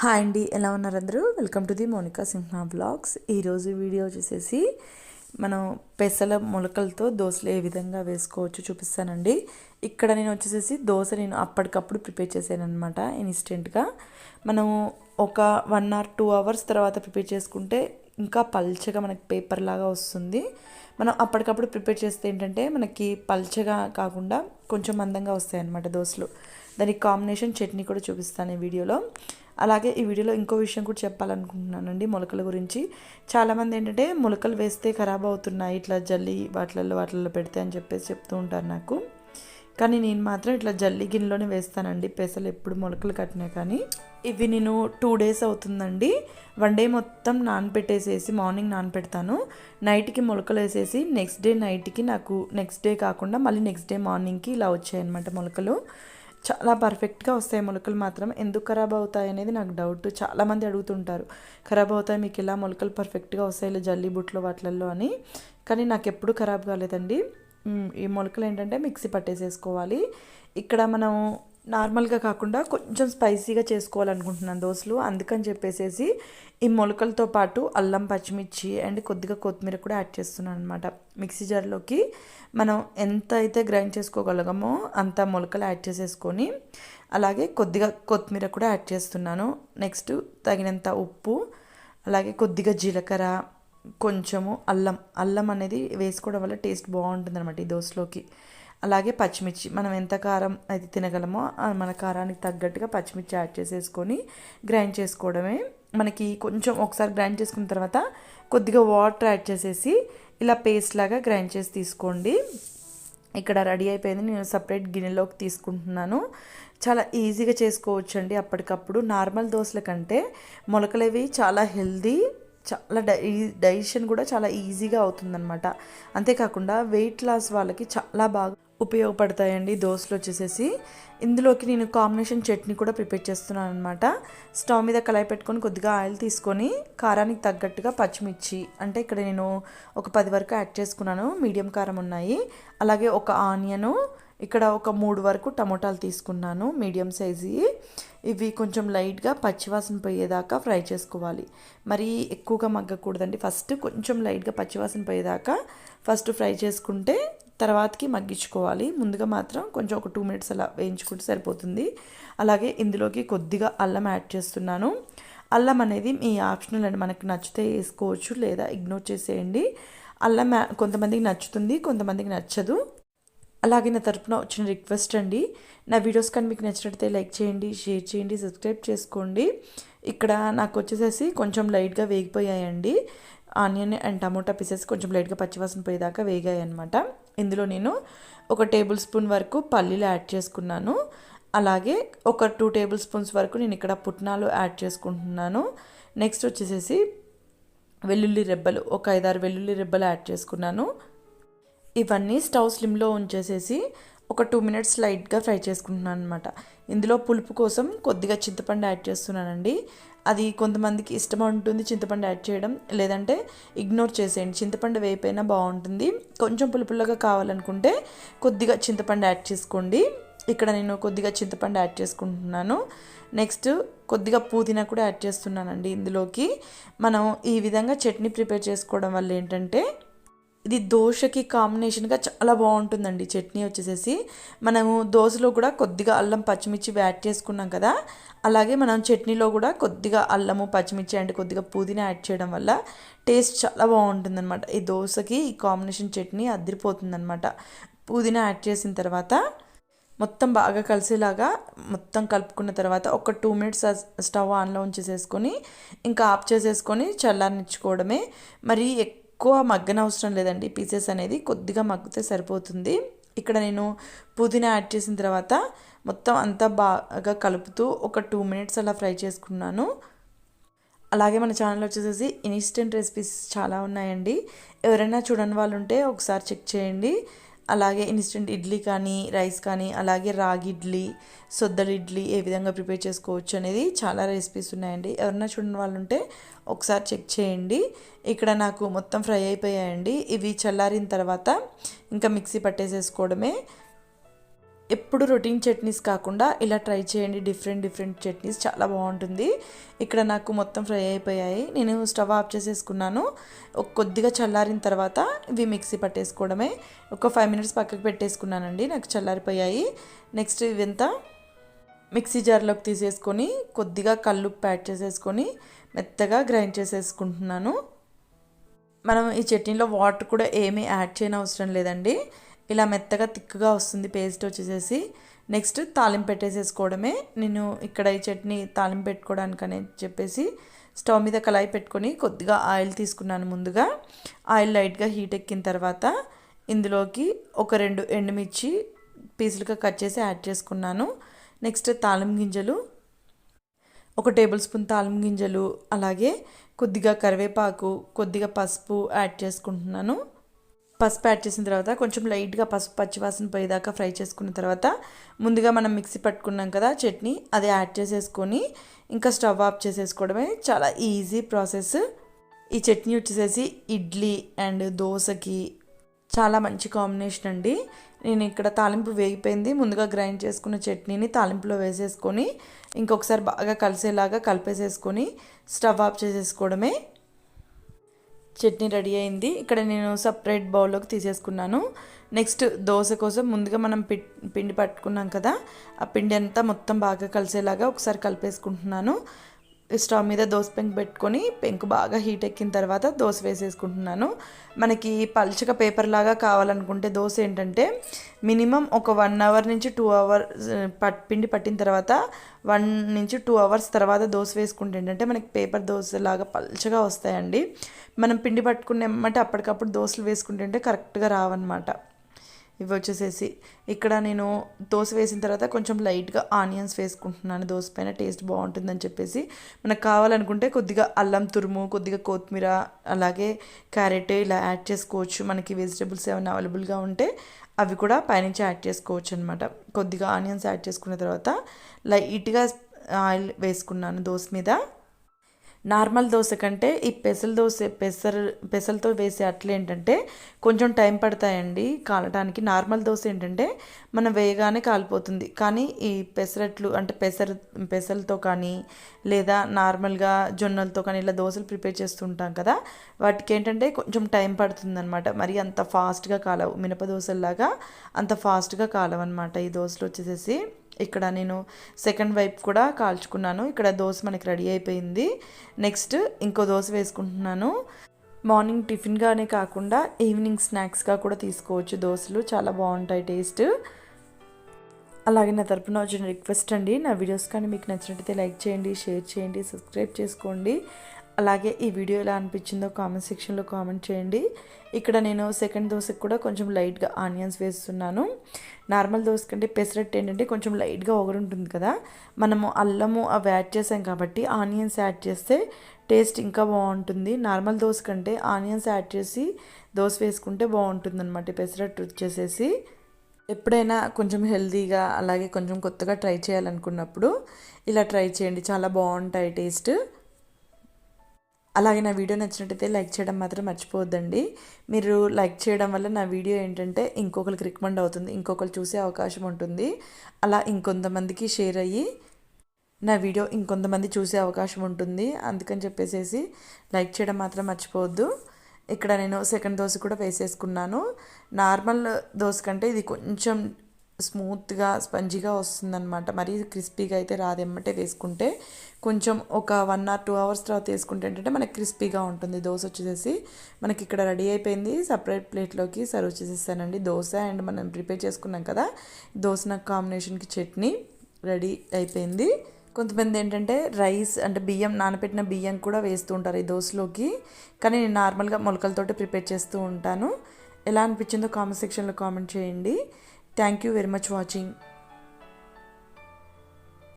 Hi అండి ఎలా ఉన్నారు అందరూ? Welcome to the Monika Simha vlogs. ఈరోజు వీడియో వచ్చేసేసి మనం పెసల మొలకలతో దోశలు ఏ విధంగా వేసుకోవచ్చు చూపిస్తానండి. ఇక్కడ నేను వచ్చేసేసి దోశ నేను అప్పటికప్పుడు ప్రిపేర్ చేశాను అనమాట ఇన్స్టెంట్గా. మనం ఒక వన్ ఆర్ టూ అవర్స్ తర్వాత ప్రిపేర్ చేసుకుంటే ఇంకా పల్చగా మనకి పేపర్ లాగా వస్తుంది. మనం అప్పటికప్పుడు ప్రిపేర్ చేస్తే ఏంటంటే మనకి పల్చగా కాకుండా కొంచెం మందంగా వస్తాయి అన్నమాట దోశలు. దానికి కాంబినేషన్ చట్నీ కూడా చూపిస్తాను ఈ వీడియోలో. అలాగే ఈ వీడియోలో ఇంకో విషయం కూడా చెప్పాలనుకుంటున్నానండి మొలకల గురించి. చాలామంది ఏంటంటే మొలకలు వేస్తే ఖరాబ్ అవుతున్నాయి ఇట్లా జల్లి వాటిలలో వాటిల్లో పెడితే అని చెప్పేసి చెప్తూ ఉంటారు నాకు. కానీ నేను మాత్రం ఇట్లా జల్లి గిన్నెలోనే వేస్తానండి. పెసలు ఎప్పుడు మొలకలు కట్టినా కానీ. ఇవి నేను టూ డేస్ అవుతుందండి. వన్ డే మొత్తం నానపెట్టేసేసి మార్నింగ్ నానపెడతాను. నైట్కి మొలకలు వేసేసి నెక్స్ట్ డే నైట్కి నాకు నెక్స్ట్ డే కాకుండా మళ్ళీ నెక్స్ట్ డే మార్నింగ్కి ఇలా వచ్చాయన్నమాట మొలకలు. చాలా పర్ఫెక్ట్గా వస్తాయి మొలకలు మాత్రం. ఎందుకు ఖరాబ్ అవుతాయి అనేది నాకు డౌట్ చాలామంది అడుగుతుంటారు. ఖరాబ్ అవుతాయి మీకు ఇలా మొలకలు పర్ఫెక్ట్గా వస్తాయి? ఇలా జల్లి బుట్లో వాటిల్లో అని. కానీ నాకు ఎప్పుడు ఖరాబ్ కాలేదండి. ఈ మొలకలు ఏంటంటే మిక్సీ పట్టేసేసుకోవాలి. ఇక్కడ మనం నార్మల్గా కాకుండా కొంచెం స్పైసీగా చేసుకోవాలనుకుంటున్నాను దోశలు. అందుకని చెప్పేసేసి ఈ మొలకలతో పాటు అల్లం పచ్చిమిర్చి అండ్ కొద్దిగా కొత్తిమీర కూడా యాడ్ చేస్తున్నాను అనమాట మిక్సీ జార్లోకి మనం ఎంత అయితే గ్రైండ్ చేసుకోగలగమో అంత మొలకలు యాడ్ చేసేసుకొని అలాగే కొద్దిగా కొత్తిమీర కూడా యాడ్ చేస్తున్నాను. నెక్స్ట్ తగినంత ఉప్పు అలాగే కొద్దిగా జీలకర్ర కొంచెము అల్లం. అల్లం అనేది వేసుకోవడం వల్ల టేస్ట్ బాగుంటుంది అనమాట ఈ దోశలోకి. అలాగే పచ్చిమిర్చి మనం ఎంత కారం అయితే తినగలమో మన కారానికి తగ్గట్టుగా పచ్చిమిర్చి యాడ్ చేసేసుకొని గ్రైండ్ చేసుకోవడమే. మనకి కొంచెం ఒకసారి గ్రైండ్ చేసుకున్న తర్వాత కొద్దిగా వాటర్ యాడ్ చేసేసి ఇలా పేస్ట్ లాగా గ్రైండ్ చేసి తీసుకోండి. ఇక్కడ రెడీ అయిపోయింది. నేను సపరేట్ గిన్నెలోకి తీసుకుంటున్నాను. చాలా ఈజీగా చేసుకోవచ్చు అండి అప్పటికప్పుడు. నార్మల్ దోశల కంటే మొలకలవి చాలా హెల్దీ చాలా డై డైజెషన్ కూడా చాలా ఈజీగా అవుతుందన్నమాట. అంతేకాకుండా వెయిట్ లాస్ వాళ్ళకి చాలా బాగా ఉపయోగపడతాయండి దోశలు వచ్చేసేసి. ఇందులోకి నేను కాంబినేషన్ చట్నీ కూడా ప్రిపేర్ చేస్తున్నాను అనమాట స్టవ్ మీద కళాయి పెట్టుకొని కొద్దిగా ఆయిల్ తీసుకొని కారానికి తగ్గట్టుగా పచ్చిమిర్చి అంటే ఇక్కడ నేను ఒక పది వరకు యాడ్ చేసుకున్నాను మీడియం కారం ఉన్నాయి. అలాగే ఒక ఆనియను ఇక్కడ ఒక మూడు వరకు టమోటాలు తీసుకున్నాను మీడియం సైజు ఇవి కొంచెం లైట్గా పచ్చివాసన పోయేదాకా ఫ్రై చేసుకోవాలి. మరి ఎక్కువగా మగ్గకూడదండి. ఫస్ట్ కొంచెం లైట్గా పచ్చివాసన పోయేదాకా ఫస్ట్ ఫ్రై చేసుకుంటే తర్వాతకి మగ్గించుకోవాలి. ముందుగా మాత్రం కొంచెం ఒక టూ మినిట్స్ అలా వేయించుకుంటే సరిపోతుంది. అలాగే ఇందులోకి కొద్దిగా అల్లం యాడ్ చేస్తున్నాను. అల్లం అనేది మీ ఆప్షనల్ అండి. మనకు నచ్చితే వేసుకోవచ్చు లేదా ఇగ్నోర్ చేసేయండి. అల్లం కొంతమందికి నచ్చుతుంది కొంతమందికి నచ్చదు. అలాగే నా తరపున వచ్చిన రిక్వెస్ట్ అండి. నా వీడియోస్ కానీ మీకు నచ్చినట్టయితే లైక్ చేయండి షేర్ చేయండి సబ్స్క్రైబ్ చేసుకోండి. ఇక్కడ నాకు వచ్చేసేసి కొంచెం లైట్గా వేగిపోయాయండి. ఆనియన్ అండ్ టమోటా పీసెస్ కొంచెం లైట్గా పచ్చివాసన పోయేదాకా వేగాయి అనమాట ఇందులో నేను ఒక టేబుల్ స్పూన్ వరకు పల్లీలు యాడ్ చేసుకున్నాను. అలాగే ఒక టూ టేబుల్ స్పూన్స్ వరకు నేను ఇక్కడ పుట్నాలు యాడ్ చేసుకుంటున్నాను. నెక్స్ట్ వచ్చేసేసి వెల్లుల్లి రెబ్బలు ఒక ఐదారు వెల్లుల్లి రెబ్బలు యాడ్ చేసుకున్నాను. ఇవన్నీ స్టవ్ స్లిమ్లో ఉంచేసేసి ఒక టూ మినిట్స్ లైట్గా ఫ్రై చేసుకుంటున్నాను అనమాట ఇందులో పులుపు కోసం కొద్దిగా చింతపండు యాడ్ చేస్తున్నానండి. అది కొంతమందికి ఇష్టం ఉంటుంది చింతపండు యాడ్ చేయడం. లేదంటే ఇగ్నోర్ చేసేయండి. చింతపండు వేయిపోయినా బాగుంటుంది. కొంచెం పులుపుల్లగా కావాలనుకుంటే కొద్దిగా చింతపండు యాడ్ చేసుకోండి. ఇక్కడ నేను కొద్దిగా చింతపండు యాడ్ చేసుకుంటున్నాను. నెక్స్ట్ కొద్దిగా పుదీనా కూడా యాడ్ చేస్తున్నానండి ఇందులోకి. మనం ఈ విధంగా చట్నీ ప్రిపేర్ చేసుకోవడం వల్ల ఏంటంటే ఇది దోశకి కాంబినేషన్గా చాలా బాగుంటుందండి. చట్నీ వచ్చేసేసి మనము దోశలో కూడా కొద్దిగా అల్లం పచ్చిమిర్చి యాడ్ చేసుకున్నాం కదా అలాగే మనం చట్నీలో కూడా కొద్దిగా అల్లము పచ్చిమిర్చి అండ్ కొద్దిగా పుదీనా యాడ్ చేయడం వల్ల టేస్ట్ చాలా బాగుంటుందన్నమాట. ఈ దోశకి ఈ కాంబినేషన్ చట్నీ అదిరిపోతుందన్నమాట. పుదీనా యాడ్ చేసిన తర్వాత మొత్తం బాగా కలిసేలాగా మొత్తం కలుపుకున్న తర్వాత ఒక టూ మినిట్స్ స్టవ్ ఆన్లో ఉంచేసేసుకొని ఇంకా ఆఫ్ చేసేసుకొని చల్లారనిచ్చుకోవడమే. మరి ఎక్కువ మగ్గనవసరం లేదండి. పీసెస్ అనేది కొద్దిగా మగ్గితే సరిపోతుంది. ఇక్కడ నేను పుదీనా యాడ్ చేసిన తర్వాత మొత్తం అంతా బాగా కలుపుతూ ఒక టూ మినిట్స్ అలా ఫ్రై చేసుకున్నాను. అలాగే మన ఛానల్ వచ్చేసేసి ఇన్స్టెంట్ రెసిపీస్ చాలా ఉన్నాయండి. ఎవరైనా చూడని వాళ్ళు ఉంటే ఒకసారి చెక్ చేయండి. అలాగే ఇన్స్టెంట్ ఇడ్లీ కానీ రైస్ కానీ అలాగే రాగి ఇడ్లీ సొద్దల ఇడ్లీ ఏ విధంగా ప్రిపేర్ చేసుకోవచ్చు అనేది చాలా రెసిపీస్ ఉన్నాయండి. ఎవరన్నా చూడని వాళ్ళు ఉంటే ఒకసారి చెక్ చేయండి. ఇక్కడ నాకు మొత్తం ఫ్రై అయిపోయాయండి. ఇవి చల్లారిన తర్వాత ఇంకా మిక్సీ పట్టేసేసుకోవడమే. ఎప్పుడు రొటీన్ చట్నీస్ కాకుండా ఇలా ట్రై చేయండి. డిఫరెంట్ డిఫరెంట్ చట్నీస్ చాలా బాగుంటుంది. ఇక్కడ నాకు మొత్తం ఫ్రై అయిపోయాయి. నేను స్టవ్ ఆఫ్ చేసేసుకున్నాను. కొద్దిగా చల్లారిన తర్వాత ఇవి మిక్సీ పట్టేసుకోవడమే. ఒక ఫైవ్ మినిట్స్ పక్కకు పెట్టేసుకున్నానండి. నాకు చల్లారిపోయాయి. నెక్స్ట్ ఇవంతా మిక్సీ జార్లోకి తీసేసుకొని కొద్దిగా కళ్ళు ప్యాడ్ చేసేసుకొని మెత్తగా గ్రైండ్ చేసేసుకుంటున్నాను. మనం ఈ చట్నీలో వాటర్ కూడా ఏమీ యాడ్ చేయని అవసరం లేదండి. ఇలా మెత్తగా తిక్కుగా వస్తుంది పేస్ట్ వచ్చేసేసి. నెక్స్ట్ తాలింపు పెట్టేసేసుకోవడమే. నేను ఇక్కడ ఈ చట్నీ తాలింపు పెట్టుకోవడానికని చెప్పేసి స్టవ్ మీద కళాయి పెట్టుకొని కొద్దిగా ఆయిల్ తీసుకున్నాను ముందుగా. ఆయిల్ లైట్గా హీట్ ఎక్కిన తర్వాత ఇందులోకి ఒక రెండు ఎండుమిర్చి పీసులుగా కట్ చేసి యాడ్ చేసుకున్నాను. నెక్స్ట్ తాలింపు గింజలు ఒక టేబుల్ స్పూన్ తాలింపు గింజలు అలాగే కొద్దిగా కరివేపాకు కొద్దిగా పసుపు యాడ్ చేసుకుంటున్నాను. పసుపు యాడ్ చేసిన తర్వాత కొంచెం లైట్గా పసుపు పచ్చివాసన పోయేదాకా ఫ్రై చేసుకున్న తర్వాత ముందుగా మనం మిక్సీ పట్టుకున్నాం కదా చట్నీ అది యాడ్ చేసేసుకొని ఇంకా స్టవ్ ఆఫ్ చేసేసుకోవడమే చాలా ఈజీ ప్రాసెస్. ఈ చట్నీ వచ్చేసేసి ఇడ్లీ అండ్ దోశకి చాలా మంచి కాంబినేషన్ అండి. నేను ఇక్కడ తాలింపు వేగిపోయింది. ముందుగా గ్రైండ్ చేసుకున్న చట్నీని తాలింపులో వేసేసుకొని ఇంకొకసారి బాగా కలిసేలాగా కలిపేసేసుకొని స్టవ్ ఆఫ్ చేసేసుకోవడమే చట్నీ రెడీ అయింది. ఇక్కడ నేను సపరేట్ బౌల్లోకి తీసేసుకున్నాను. నెక్స్ట్ దోశ కోసం ముందుగా మనం పిండి పట్టుకున్నాం కదా ఆ పిండి అంతా మొత్తం బాగా కలిసేలాగా ఒకసారి కలిపేసుకుంటున్నాను. స్టవ్ మీద దోశ పెంకు పెట్టుకొని పెంకు బాగా హీట్ ఎక్కిన తర్వాత దోశ వేసేసుకుంటున్నాను. మనకి పల్చగా పేపర్ లాగా కావాలనుకుంటే దోశ ఏంటంటే మినిమం ఒక వన్ అవర్ నుంచి టూ అవర్ పట్ పిండి పట్టిన తర్వాత వన్ నుంచి టూ అవర్స్ తర్వాత దోశ వేసుకుంటే ఏంటంటే మనకి పేపర్ దోశ లాగా పల్చగా వస్తాయండి. మనం పిండి పట్టుకునేమంటే అప్పటికప్పుడు దోశలు వేసుకుంటుంటే కరెక్ట్గా రావన్నమాట. ఇవి వచ్చేసేసి ఇక్కడ నేను దోశ వేసిన తర్వాత కొంచెం లైట్గా ఆనియన్స్ వేసుకుంటున్నాను. దోశ పైన టేస్ట్ బాగుంటుందని చెప్పేసి మనకు కావాలనుకుంటే కొద్దిగా అల్లం తురుము కొద్దిగా కొత్తిమీర అలాగే క్యారెట్ ఇలా యాడ్ చేసుకోవచ్చు. మనకి వెజిటేబుల్స్ ఏమైనా అవైలబుల్గా ఉంటే అవి కూడా పైనుంచి యాడ్ చేసుకోవచ్చు అనమాట కొద్దిగా ఆనియన్స్ యాడ్ చేసుకున్న తర్వాత లైట్గా ఆయిల్ వేసుకున్నాను దోశ మీద. నార్మల్ దోశ కంటే ఈ పెసల దోశ పెసర పెసలతో వేసే అట్లు ఏంటంటే కొంచెం టైం పడతాయండి. కాలటానికి నార్మల్ దోశ ఏంటంటే మనం వేయగానే కాలిపోతుంది. కానీ ఈ పెసరట్లు అంటే పెసర పెసలతో కానీ లేదా నార్మల్గా జొన్నలతో కానీ ఇలా దోశలు ప్రిపేర్ చేస్తుంటాం కదా వాటికి ఏంటంటే కొంచెం టైం పడుతుంది అనమాట మరి అంత ఫాస్ట్గా కాలవు. మినప దోశల్లాగా అంత ఫాస్ట్గా కాలవన్నమాట ఈ దోశలు వచ్చేసేసి. ఇక్కడ నేను సెకండ్ వైపు కూడా కాల్చుకున్నాను. ఇక్కడ దోశ మనకి రెడీ అయిపోయింది. నెక్స్ట్ ఇంకో దోశ వేసుకుంటున్నాను. మార్నింగ్ టిఫిన్గానే కాకుండా ఈవినింగ్ స్నాక్స్గా కూడా తీసుకోవచ్చు దోశలు. చాలా బాగుంటాయి టేస్ట్ అలాగే నా తరపున వచ్చిన రిక్వెస్ట్ అండి. నా వీడియోస్ కానీ మీకు నచ్చినట్టయితే లైక్ చేయండి షేర్ చేయండి సబ్స్క్రైబ్ చేసుకోండి. అలాగే ఈ వీడియో ఎలా అనిపించిందో కామెంట్ సెక్షన్లో కామెంట్ చేయండి. ఇక్కడ నేను సెకండ్ దోశకు కూడా కొంచెం లైట్గా ఆనియన్స్ వేస్తున్నాను. నార్మల్ దోశ కంటే పెసరట్టు ఏంటంటే కొంచెం లైట్గా ఉంటుంది కదా. మనము అల్లము అవి యాడ్ చేసాం కాబట్టి ఆనియన్స్ యాడ్ చేస్తే టేస్ట్ ఇంకా బాగుంటుంది. నార్మల్ దోశ కంటే ఆనియన్స్ యాడ్ చేసి దోశ వేసుకుంటే బాగుంటుంది అనమాట పెసరట్టు వచ్చేసేసి ఎప్పుడైనా కొంచెం హెల్తీగా అలాగే కొంచెం కొత్తగా ట్రై చేయాలనుకున్నప్పుడు ఇలా ట్రై చేయండి. చాలా బాగుంటాయి టేస్ట్. అలాగే నా వీడియో నచ్చినట్టయితే లైక్ చేయడం మాత్రం మర్చిపోవద్దండి. మీరు లైక్ చేయడం వల్ల నా వీడియో ఏంటంటే ఇంకొకరికి రికమెండ్ అవుతుంది ఇంకొకరు చూసే అవకాశం ఉంటుంది. అలా ఇంకొంతమందికి షేర్ అయ్యి నా వీడియో ఇంకొంతమంది చూసే అవకాశం ఉంటుంది. అందుకని చెప్పేసి లైక్ చేయడం మాత్రం మర్చిపోవద్దు. ఇక్కడ నేను సెకండ్ దోశ కూడా వేసేసుకున్నాను. నార్మల్ దోశ కంటే ఇది కొంచెం స్మూత్గా స్పంజీగా వస్తుందన్నమాట. మరీ క్రిస్పీగా అయితే రాదెమ్మటే వేసుకుంటే కొంచెం ఒక వన్ ఆర్ టూ అవర్స్ తర్వాత వేసుకుంటే ఏంటంటే మనకి క్రిస్పీగా ఉంటుంది. దోశ వచ్చేసి మనకి ఇక్కడ రెడీ అయిపోయింది. సపరేట్ ప్లేట్లోకి సర్వ్ చేసేసానండి. దోశ అండ్ మనం ప్రిపేర్ చేసుకున్నాం కదా దోశ నాకు కాంబినేషన్కి చట్నీ రెడీ అయిపోయింది. కొంతమంది ఏంటంటే రైస్ అంటే బియ్యం నానబెట్టిన బియ్యం కూడా వేస్తూ ఉంటారు ఈ దోశలోకి. కానీ నేను నార్మల్గా మొలకలతోటి ప్రిపేర్ చేస్తూ ఉంటాను. ఎలా అనిపించిందో కామెంట్ సెక్షన్లో కామెంట్ చేయండి. Thank you very much watching.